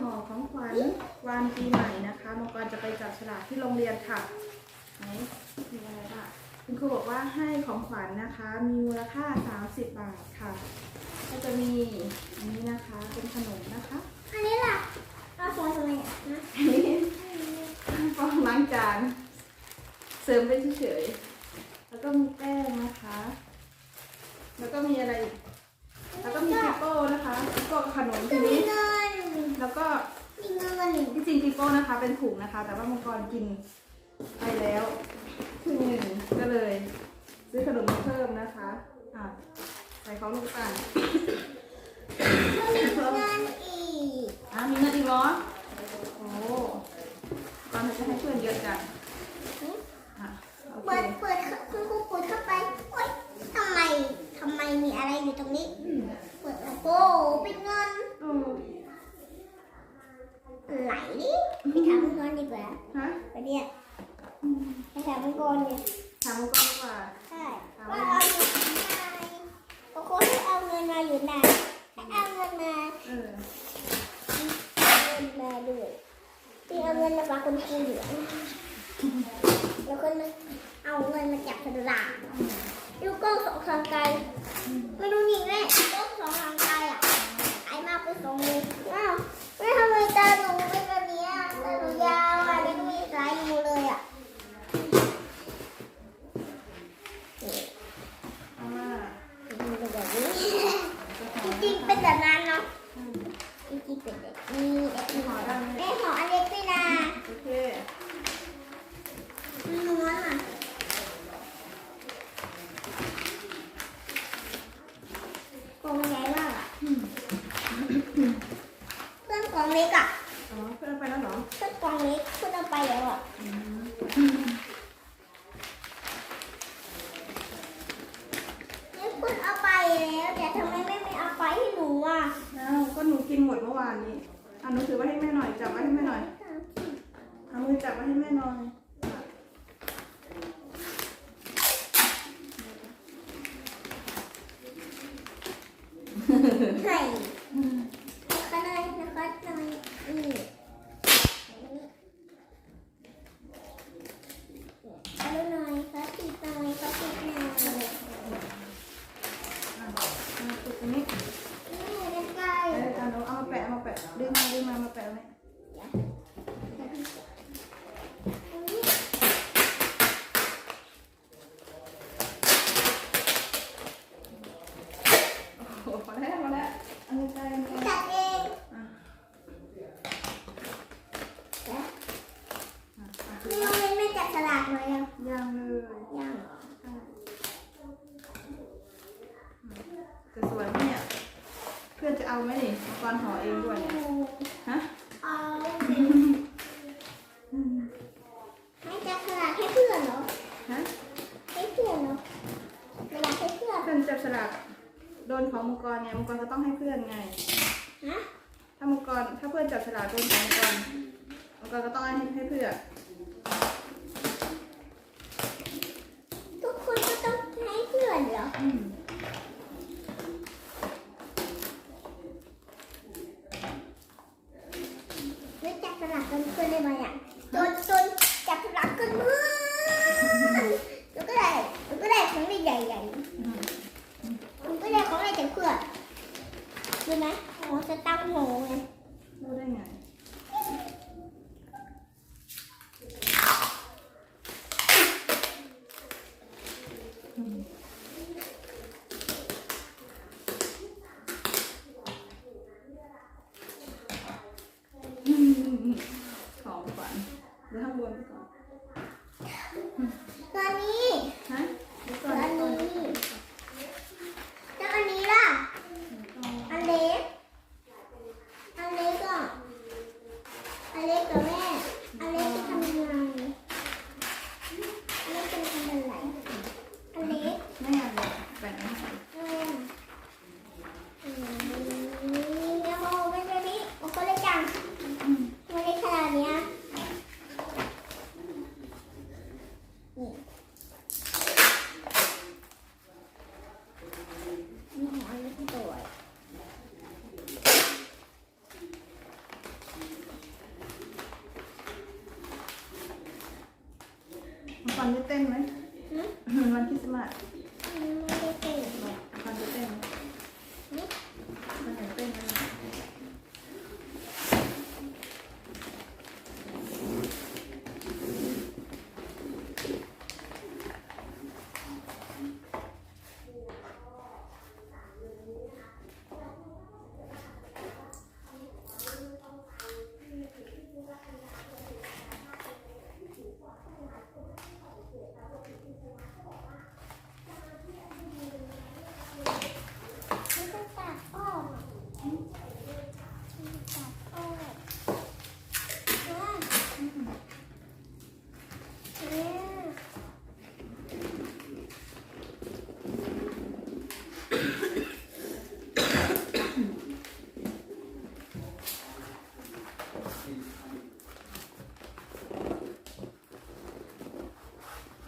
ห่อของขวัญวันปีใหม่นะคะมังกรจะไปจับฉลากที่โรงเรียนค่ะไหนมีอะไรบ้างคุณครูบอกว่าให้ของขวัญนะคะ มีมูลค่า 30 บาทค่ะ ก็จะมีอันนี้นะคะเป็นขนมนะคะอันนี้ล่ะเอาซอยทำไมอะนะอันนี้ฟองล้างจานเสริมไปเฉยๆแล้วก็มีแป้งนะคะ แล้วก็มีอะไรอีกแล้วก็มีปิโป้นะคะปิโป้กับขนมจะทีมีนี้เงิน แล้วก็มีเงินที่จริงปิโป้นะคะ เป็นถุงนะคะ แต่ว่ามังกรกินไปแล้วครึ่งหนึ่งก็เลย ซื้อขนมมาเพิ่มนะคะอะใส่ของลูกตาลก็มีเงินอีกอะมีเงินอีกเหรอโอ้ก่อนจะให้เพื่อนเยอะจังอะโอเคเปิดเปิดคุณครูเปิดเข้าไปโอ๊ยทำไมทำไมมีอะไรอยู่ตรงนี้เปิดโอ้โหเป็นเงิน โอ้ ไหลดิไปถามมังกรดีกว่า ฮะ ไปเนี่ยไปถามมังกรเนี่ย ถามมังกรดีกว่า ใช่ว่าเอาเงินมาโอ้โหให้เอาเงินมาอยู่ไหนให้เอาเงินมา เออ เอาเงินมาด้วย ที่เอาเงินมาฝากคุณครูอยู่แล้วก็เอาเงินมาจับสลากลูกกล้องสองทางไกลไม่รู้นี่แม่กล้องสองทางไกลอะไอ้มากไปสองมือาวไม่ทำไมตาหนูเป็นแบบนี้อะตาหนูยาวอะไม่มีสายอยู่เลยอะ เอาว่า เป็นแบบนี้จริงๆเป็นแบบนั้นเนาะจริงๆเป็นแบบนี้แต่ที่หอเราแม่หออันเล็กด้วยนะ โอเค มันม้วนอะกล่องใหญ่มากอะเพื่ อนกล่องเล็กอะอ๋อเพื่อนเอาไปแล้วเหรอเพื่อนกล่องเล็กเพื่อนเอาไปแล้วอะนี่เพื่อนเอาไปแล้วแต่ทำไมไม่ไม่เอาไปให้หนูอะอ้าวก็หนูกินหมดเมื่อวานนี้อะหนูถือไว้ให้แม่หน่อยจับไว้ให้แม่หน่อยเอามือจับไว้ให้แม่หน่อย ใช่นะคะนายนะคะนายนี่เอาหน่อยค่ะติดหน่อยค่ะติดหน่อย อะมาติดตรงนี้ นี่ใกล้ เออเอาหนูเอามาแปะเอามาแปะ ดึงมาดึงมามาแปะตรงนี้โอ้โหพอแล้วพอแล้วเอามือใจเอามือใจ จัดเอง อะ นะ อะอะ ไม่ต้องเล่นไม่จัดฉลากเลยอะ ยังเลย ยัง จะสวยไหมเนี่ย เพื่อนจะเอาไหมนี่ตอนห่อเองด้วยเนี่ยฮะ เอาให้จัดฉลากให้เพื่อนเหรอ ฮะ ให้เพื่อนเหรอฉลากให้เพื่อน เพื่อนจับฉลากโดน ของมังกรเนี่ยมังกรก็ต้องให้เพื่อนไง ฮะถ้ามังกรถ้าเพื่อนจับฉลากโดนของมังกรมังกรก็ต้องให้ให้เพื่อน 네, 한 번. วันได้เต้นไหมหืมวันคริสต์มาส ไม่ได้เต้น บอกวันได้เต้นไหม หืม วันไหนเต้นไหม ไม่ต้องตัดออกอะตัดออกอะเนี่ย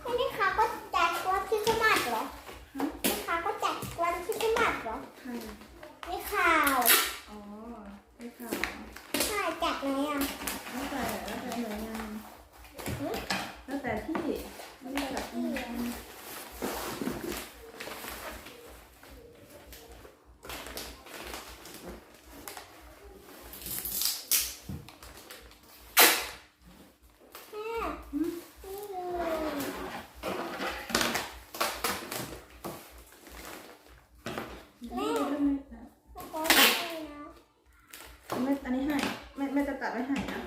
อันนี้เขาก็จัดวันคริสต์มาสเหรอนี่เขาก็จัดวันคริสต์มาสเหรอใครนี่ข่าว อ๋อได้ข่าวใช่จัดไหนอะแล้วแต่แล้วแต่หน่วยงาน หืม แล้วแต่ที่ไม่ได้แบบอืม แม่นี่เลย ไม่ได้ไม่ได้ ขอได้นะ ไม่อันนี้ให้ไม่ไม่จะตัดไว้ให้นะ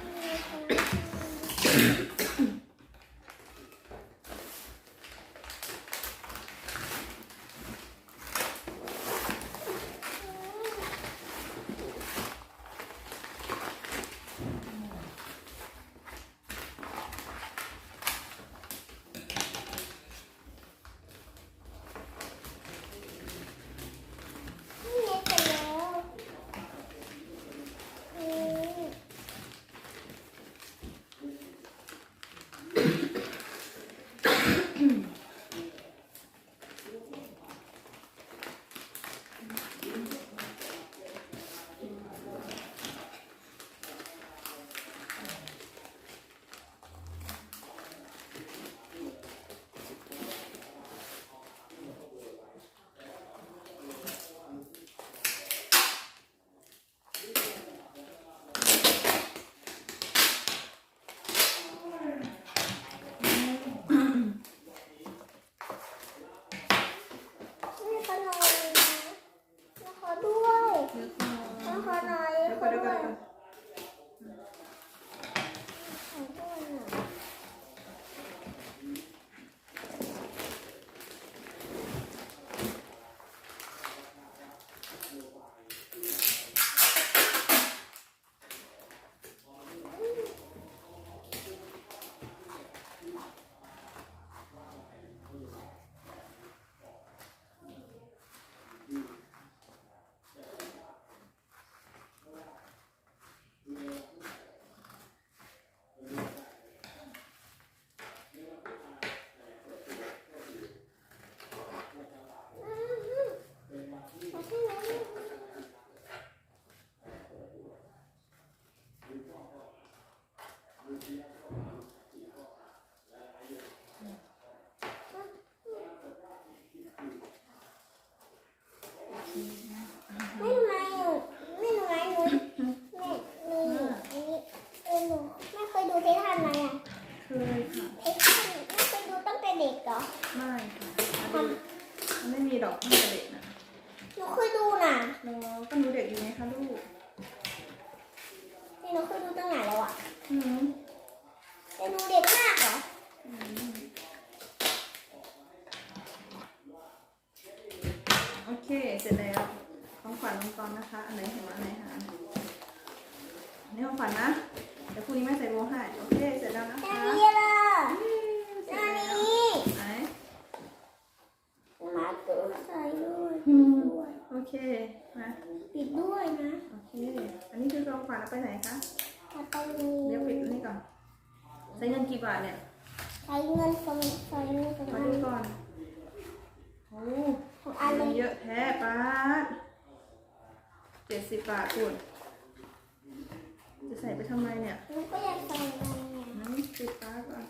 ของขวัญลงตอนนะคะ อันไหนเห็นว่าอันไหนหาอันนี้ของขวัญนะ เดี๋ยวพรุ่งนี้แม่ใส่โบให้ โอเค เสร็จแล้วนะนาคะนี้เลยเสร็จนาแล้วนี้ไหนมาตัวใส่ด้วยอืมด้วยโอเค มา ปิดด้วยนะโอเค อันนี้คือของขวัญเอาไปไหนคะมาตรงนี้เดี๋ยวปิดอันนี้ก่อน ใช้เงินกี่บาทเนี่ย ใช้เงินสองใช้เงินสองมาอันดูก่อน โอ้ของอันเลเงินยเยอะแท้ป้าเจ็ดสิบบาทคุณจะใส่ไปทำไมเนี่ย หนูก็อยากใส่มันไงอืมปิดป้าก่อน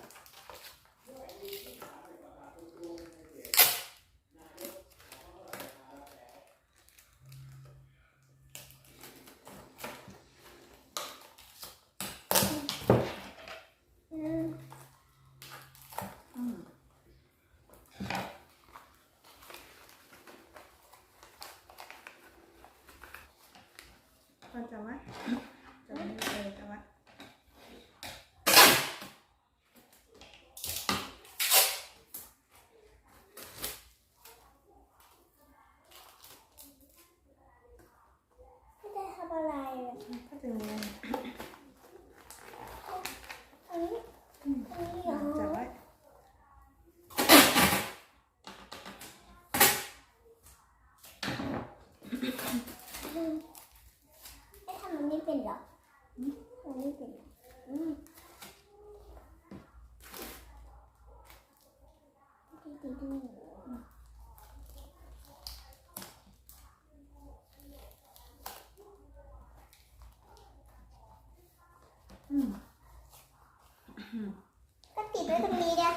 จำไว้จำไว้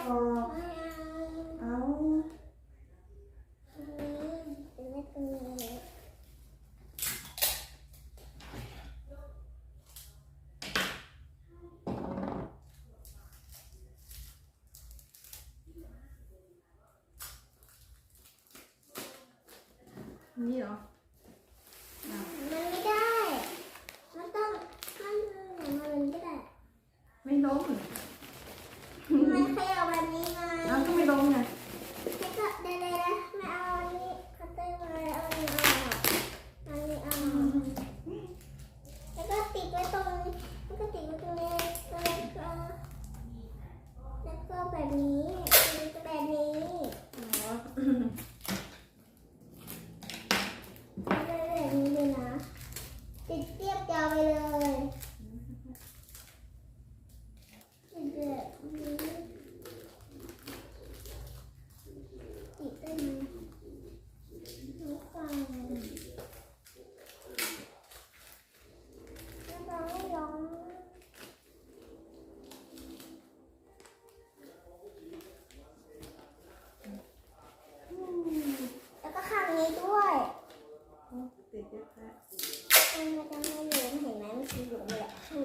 어, 아우. Yeah. 对